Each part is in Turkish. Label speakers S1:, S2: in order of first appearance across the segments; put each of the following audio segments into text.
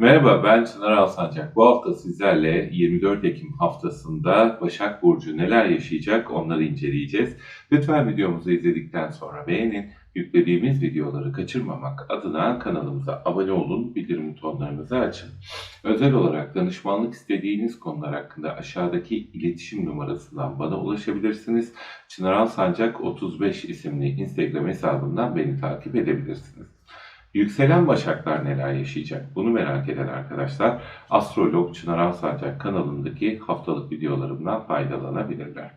S1: Merhaba ben Çınar Alsancak. Bu hafta sizlerle 24 Ekim haftasında Başak Burcu neler yaşayacak onları inceleyeceğiz. Lütfen videomuzu izledikten sonra beğenin. Yüklediğimiz videoları kaçırmamak adına kanalımıza abone olun, bildirim tonlarınızı açın. Özel olarak danışmanlık istediğiniz konular hakkında aşağıdaki iletişim numarasından bana ulaşabilirsiniz. Çınar Alsancak 35 isimli Instagram hesabından beni takip edebilirsiniz. Yükselen Başaklar neler yaşayacak? Bunu merak eden arkadaşlar Astrolog Çınar Alsancak kanalındaki haftalık videolarımdan faydalanabilirler.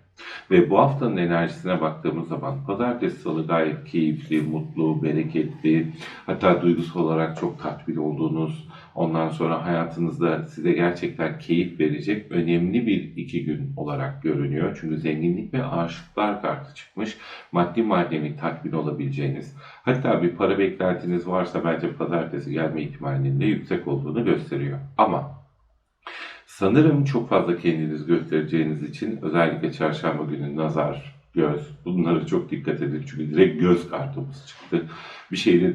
S1: Ve bu haftanın enerjisine baktığımız zaman pazartesi salı gayet keyifli, mutlu, bereketli, hatta duygusal olarak çok tatmin olduğunuz, ondan sonra hayatınızda size gerçekten keyif verecek önemli bir iki gün olarak görünüyor. Çünkü zenginlik ve aşıklar kartı çıkmış. Maddi manevi tatmin olabileceğiniz, hatta bir para beklentiniz varsa bence pazartesi gelme ihtimalinin de yüksek olduğunu gösteriyor. Ama Sanırım çok fazla kendiniz göstereceğiniz için özellikle çarşamba günü nazar, göz bunlara çok dikkat edin. Çünkü direkt göz kartımız çıktı. Bir şeyde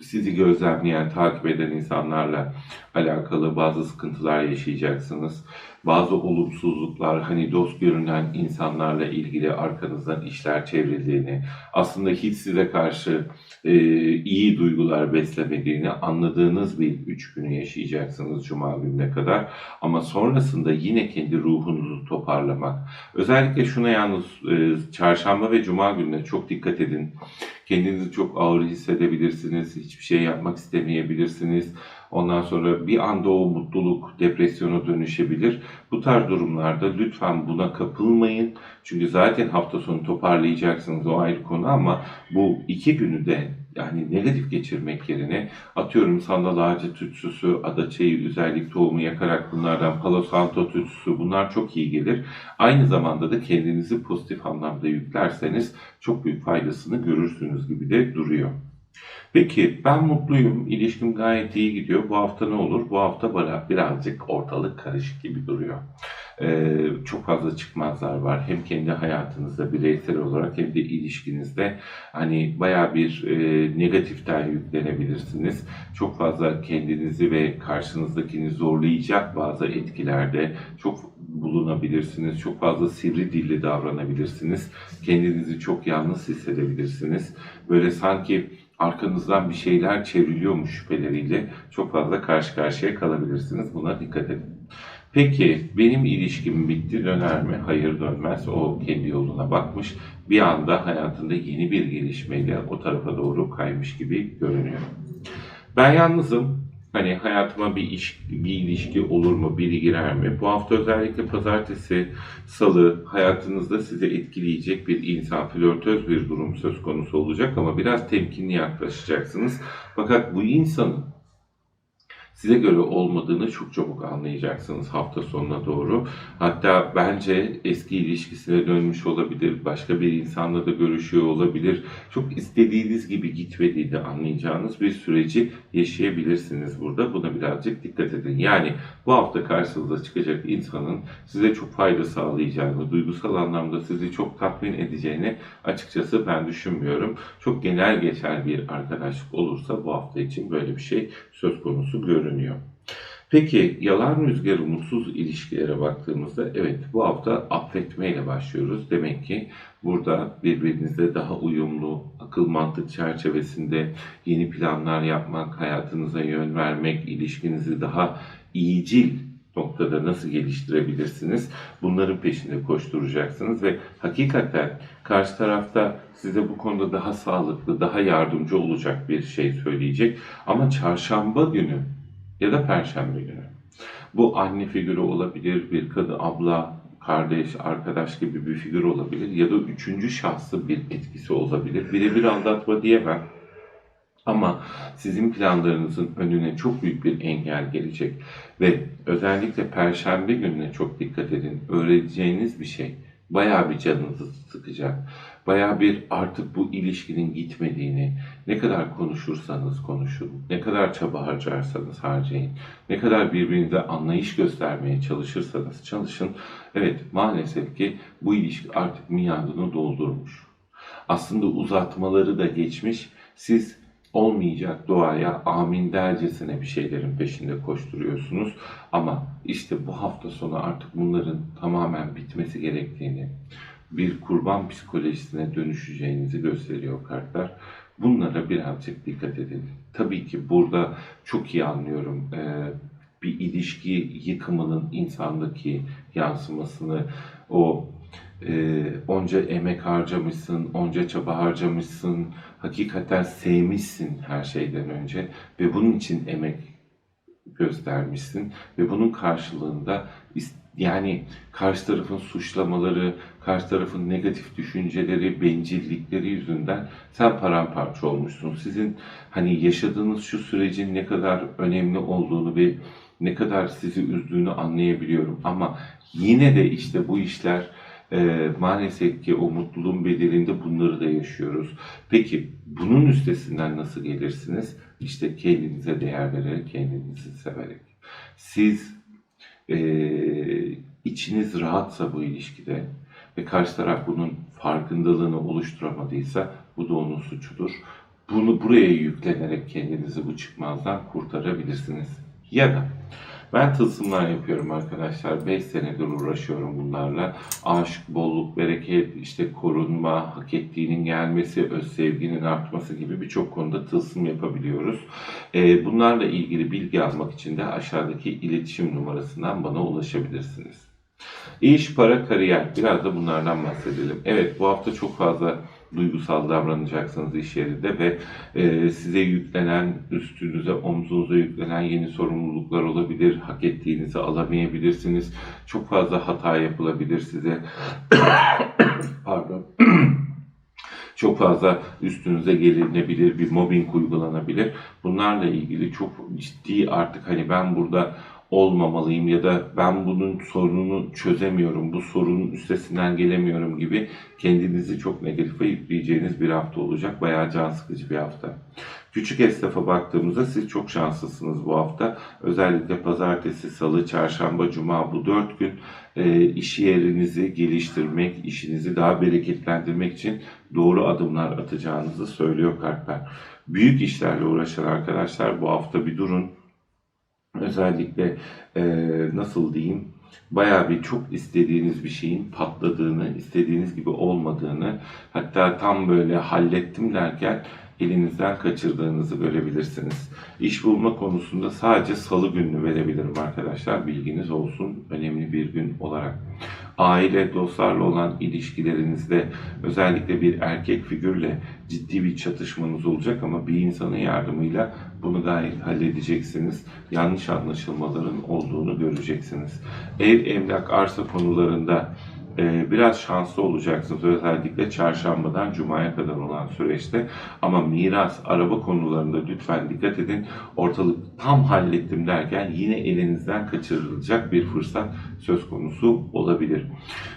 S1: sizi gözlemleyen, takip eden insanlarla alakalı bazı sıkıntılar yaşayacaksınız. Bazı olumsuzluklar, hani dost görünen insanlarla ilgili arkanızdan işler çevrildiğini, aslında hiç size karşı e, iyi duygular beslemediğini anladığınız bir üç günü yaşayacaksınız Cuma gününe kadar. Ama sonrasında yine kendi ruhunuzu toparlamak. Özellikle şuna yalnız e, çarşamba ve Cuma gününe çok dikkat edin. Kendinizi çok ağır hissedebilirsiniz, hiçbir şey yapmak istemeyebilirsiniz. Ondan sonra bir anda o mutluluk depresyona dönüşebilir. Bu tarz durumlarda lütfen buna kapılmayın. Çünkü zaten hafta sonu toparlayacaksınız o ayrı konu ama bu iki günü de yani negatif geçirmek yerine atıyorum sandal ağacı tütsüsü, adaçayı, üzerlik tohumu yakarak bunlardan palo santo tütsüsü bunlar çok iyi gelir. Aynı zamanda da kendinizi pozitif anlamda yüklerseniz çok büyük faydasını görürsünüz gibi de duruyor. Peki ben mutluyum, ilişkim gayet iyi gidiyor. Bu hafta ne olur? Bu hafta bana birazcık ortalık karışık gibi duruyor. Ee, çok fazla çıkmazlar var. Hem kendi hayatınızda bireysel olarak hem de ilişkinizde hani baya bir e, negatiften yüklenebilirsiniz. Çok fazla kendinizi ve karşınızdakini zorlayacak bazı etkilerde çok bulunabilirsiniz. Çok fazla sivri dilli davranabilirsiniz. Kendinizi çok yalnız hissedebilirsiniz. Böyle sanki arkanızdan bir şeyler çevriliyormuş şüpheleriyle çok fazla karşı karşıya kalabilirsiniz. Buna dikkat edin. Peki benim ilişkim bitti döner mi? Hayır dönmez. O kendi yoluna bakmış. Bir anda hayatında yeni bir gelişmeyle o tarafa doğru kaymış gibi görünüyor. Ben yalnızım. Hani hayatıma bir iş, bir ilişki olur mu, biri girer mi? Bu hafta özellikle pazartesi, salı hayatınızda sizi etkileyecek bir insan, flörtöz bir durum söz konusu olacak ama biraz temkinli yaklaşacaksınız. Fakat bu insanın size göre olmadığını çok çabuk anlayacaksınız hafta sonuna doğru. Hatta bence eski ilişkisine dönmüş olabilir, başka bir insanla da görüşüyor olabilir. Çok istediğiniz gibi gitmediğini anlayacağınız bir süreci yaşayabilirsiniz burada. Buna birazcık dikkat edin. Yani bu hafta karşınıza çıkacak insanın size çok fayda sağlayacağını, duygusal anlamda sizi çok tatmin edeceğini açıkçası ben düşünmüyorum. Çok genel geçer bir arkadaşlık olursa bu hafta için böyle bir şey söz konusu görünüyor. Peki yalan rüzgarı mutsuz ilişkilere baktığımızda evet bu hafta affetmeyle başlıyoruz. Demek ki burada birbirinizle daha uyumlu, akıl mantık çerçevesinde yeni planlar yapmak, hayatınıza yön vermek, ilişkinizi daha iyicil noktada nasıl geliştirebilirsiniz? Bunların peşinde koşturacaksınız ve hakikaten karşı tarafta size bu konuda daha sağlıklı, daha yardımcı olacak bir şey söyleyecek. Ama çarşamba günü ya da perşembe günü. Bu anne figürü olabilir, bir kadın, abla, kardeş, arkadaş gibi bir figür olabilir ya da üçüncü şahsı bir etkisi olabilir. Birebir aldatma diyemem. Ama sizin planlarınızın önüne çok büyük bir engel gelecek ve özellikle perşembe gününe çok dikkat edin. Öğreneceğiniz bir şey bayağı bir canınızı sıkacak. Bayağı bir artık bu ilişkinin gitmediğini, ne kadar konuşursanız konuşun, ne kadar çaba harcarsanız harcayın, ne kadar birbirinize anlayış göstermeye çalışırsanız çalışın. Evet maalesef ki bu ilişki artık miadını doldurmuş. Aslında uzatmaları da geçmiş. Siz olmayacak duaya amin dercesine bir şeylerin peşinde koşturuyorsunuz. Ama işte bu hafta sonu artık bunların tamamen bitmesi gerektiğini, bir kurban psikolojisine dönüşeceğinizi gösteriyor kartlar. Bunlara birazcık dikkat edin. Tabii ki burada çok iyi anlıyorum. Ee, bir ilişki yıkımının insandaki yansımasını, o e, onca emek harcamışsın, onca çaba harcamışsın, hakikaten sevmişsin her şeyden önce ve bunun için emek göstermişsin ve bunun karşılığında yani karşı tarafın suçlamaları, karşı tarafın negatif düşünceleri, bencillikleri yüzünden sen paramparça olmuşsun. Sizin hani yaşadığınız şu sürecin ne kadar önemli olduğunu ve ne kadar sizi üzdüğünü anlayabiliyorum ama yine de işte bu işler e, maalesef ki o mutluluğun bedelinde bunları da yaşıyoruz. Peki bunun üstesinden nasıl gelirsiniz? İşte kendinize değer vererek, kendinizi severek. Siz e, içiniz rahatsa bu ilişkide ve karşı taraf bunun farkındalığını oluşturamadıysa bu da onun suçudur. Bunu buraya yüklenerek kendinizi bu çıkmazdan kurtarabilirsiniz. Ya da ben tılsımlar yapıyorum arkadaşlar. 5 senedir uğraşıyorum bunlarla. Aşk, bolluk, bereket, işte korunma, hak ettiğinin gelmesi, öz sevginin artması gibi birçok konuda tılsım yapabiliyoruz. Ee, bunlarla ilgili bilgi almak için de aşağıdaki iletişim numarasından bana ulaşabilirsiniz. İş, para, kariyer. Biraz da bunlardan bahsedelim. Evet bu hafta çok fazla duygusal davranacaksınız iş yerinde ve e, size yüklenen, üstünüze, omzunuza yüklenen yeni sorumluluklar olabilir. Hak ettiğinizi alamayabilirsiniz. Çok fazla hata yapılabilir size. Pardon. Çok fazla üstünüze gelinebilir, bir mobbing uygulanabilir. Bunlarla ilgili çok ciddi artık hani ben burada olmamalıyım ya da ben bunun sorununu çözemiyorum, bu sorunun üstesinden gelemiyorum gibi kendinizi çok negatife yükleyeceğiniz bir hafta olacak. Bayağı can sıkıcı bir hafta. Küçük esnafa baktığımızda siz çok şanslısınız bu hafta. Özellikle pazartesi, salı, çarşamba, cuma bu dört gün e, iş yerinizi geliştirmek, işinizi daha bereketlendirmek için doğru adımlar atacağınızı söylüyor kartlar. Büyük işlerle uğraşan arkadaşlar bu hafta bir durun. Özellikle e, nasıl diyeyim bayağı bir çok istediğiniz bir şeyin patladığını, istediğiniz gibi olmadığını, hatta tam böyle hallettim derken elinizden kaçırdığınızı görebilirsiniz. İş bulma konusunda sadece salı gününü verebilirim arkadaşlar. Bilginiz olsun önemli bir gün olarak. Aile, dostlarla olan ilişkilerinizde özellikle bir erkek figürle ciddi bir çatışmanız olacak ama bir insanın yardımıyla bunu gayet halledeceksiniz. Yanlış anlaşılmaların olduğunu göreceksiniz. Ev, emlak, arsa konularında e, biraz şanslı olacaksınız özellikle çarşambadan cumaya kadar olan süreçte ama miras, araba konularında lütfen dikkat edin. Ortalık tam hallettim derken yine elinizden kaçırılacak bir fırsat söz konusu olabilir.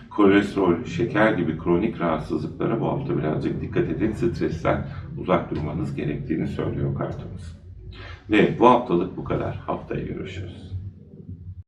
S1: Kolesterol, şeker gibi kronik rahatsızlıklara bu hafta birazcık dikkat edin. Stresten uzak durmanız gerektiğini söylüyor kartımız. Ve bu haftalık bu kadar. Haftaya görüşürüz.